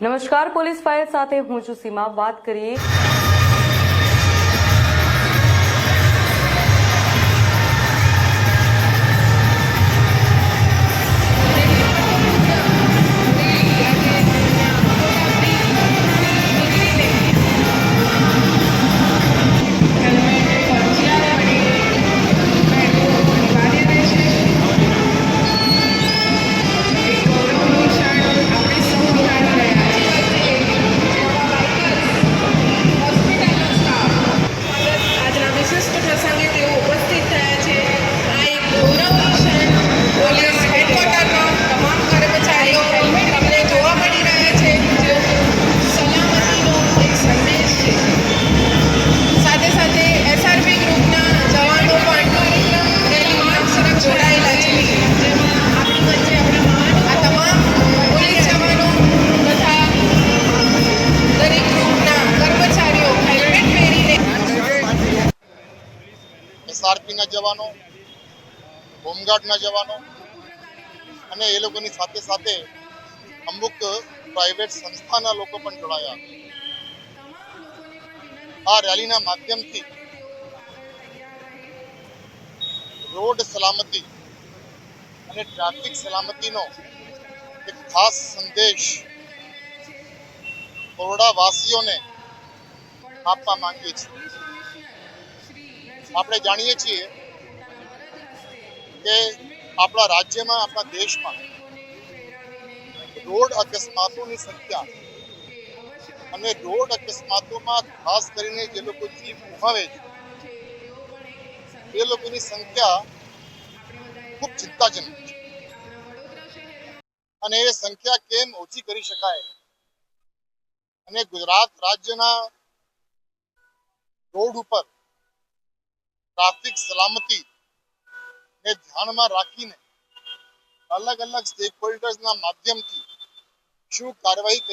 નમસ્કાર police fire સાથે હું છું સીમા. વાત કરીએ એસઆરપીના જવાનો, હોમગાર્ડના જવાનો અને એ લોકોની સાથે સાથે અમુક પ્રાઇવેટ સંસ્થાના લોકો પણ જોડાયા. આ રેલીના માધ્યમથી રોડ સલામતી અને ટ્રાફિક સલામતીનો એક ખાસ સંદેશ કોરડાવાસીઓને આપવા માંગીએ છીએ. આપણે જાણીએ છીએ કે આપણા રાજ્યમાં, આપણા દેશમાં રોડ અકસ્માતોની સંખ્યા અને રોડ અકસ્માતોમાં ખાસ કરીને જે લોકો જીવ ગુમાવે છે, એ લોકોની સંખ્યા ખૂબ ચિંતાજનક છે. અને એ સંખ્યા કેમ ઓછી કરી શકાય? અને ગુજરાત રાજ્યના રોડ ઉપર ટ્રાફિક સલામતી ને ધ્યાનમાં રાખીને અલગ અલગ સ્ટેક હોલ્ડર્સના માધ્યમથી શું કાર્યવાહી કરી